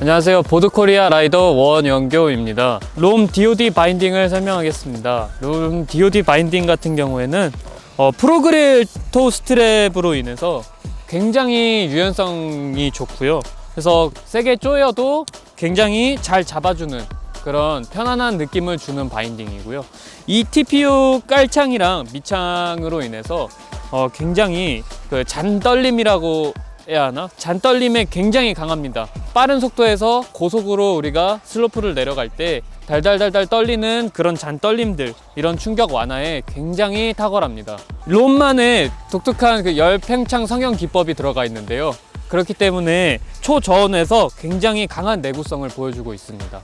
안녕하세요. 보드코리아 라이더 원영교입니다. 롬 DOD 바인딩을 설명하겠습니다. 롬 DOD 바인딩 같은 경우에는 어, 프로그릴 토 스트랩으로 인해서 굉장히 유연성이 좋고요. 그래서 세게 조여도 굉장히 잘 잡아주는 그런 편안한 느낌을 주는 바인딩이고요. 이 TPU 깔창이랑 밑창으로 인해서 어, 굉장히 그 잔떨림이라고 해야 하나? 잔떨림에 굉장히 강합니다. 빠른 속도에서 고속으로 우리가 슬로프를 내려갈 때 달달달달 떨리는 그런 잔떨림들 이런 충격 완화에 굉장히 탁월합니다. 롬만의 독특한 그 열팽창 성형 기법이 들어가 있는데요. 그렇기 때문에 초저온에서 굉장히 강한 내구성을 보여주고 있습니다.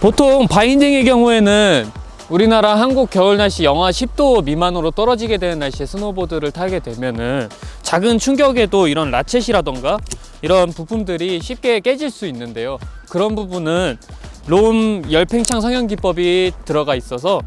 보통 바인딩의 경우에는 우리나라 한국 겨울 날씨 영하 10도 미만으로 떨어지게 되는 날씨에 스노보드를 타게 되면은 작은 충격에도 이런 라쳇이라던가 이런 부품들이 쉽게 깨질 수 있는데요. 그런 부분은 롬 열팽창 성형 기법이 들어가 있어서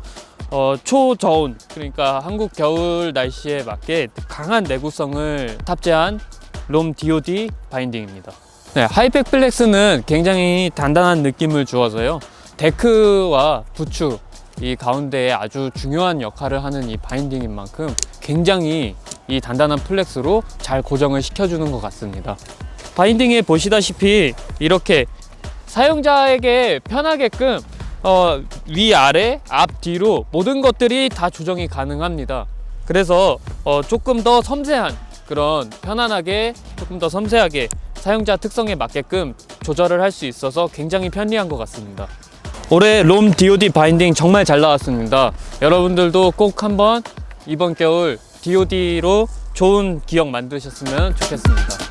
어, 초저온 그러니까 한국 겨울 날씨에 맞게 강한 내구성을 탑재한 롬 DOD 바인딩입니다. 네, 하이팩 플렉스는 굉장히 단단한 느낌을 주어서요. 데크와 부추 이 가운데에 아주 중요한 역할을 하는 이 바인딩인 만큼 굉장히 이 단단한 플렉스로 잘 고정을 시켜주는 것 같습니다. 바인딩에 보시다시피 이렇게 사용자에게 편하게끔 어, 위 아래 앞 뒤로 모든 것들이 다 조정이 가능합니다. 그래서 어, 조금 더 섬세한 그런 편안하게 조금 더 섬세하게 사용자 특성에 맞게끔 조절을 할 수 있어서 굉장히 편리한 것 같습니다. 올해 롬 DOD 바인딩 정말 잘 나왔습니다. 여러분들도 꼭 한번 이번 겨울 DOD로 좋은 기억 만드셨으면 좋겠습니다.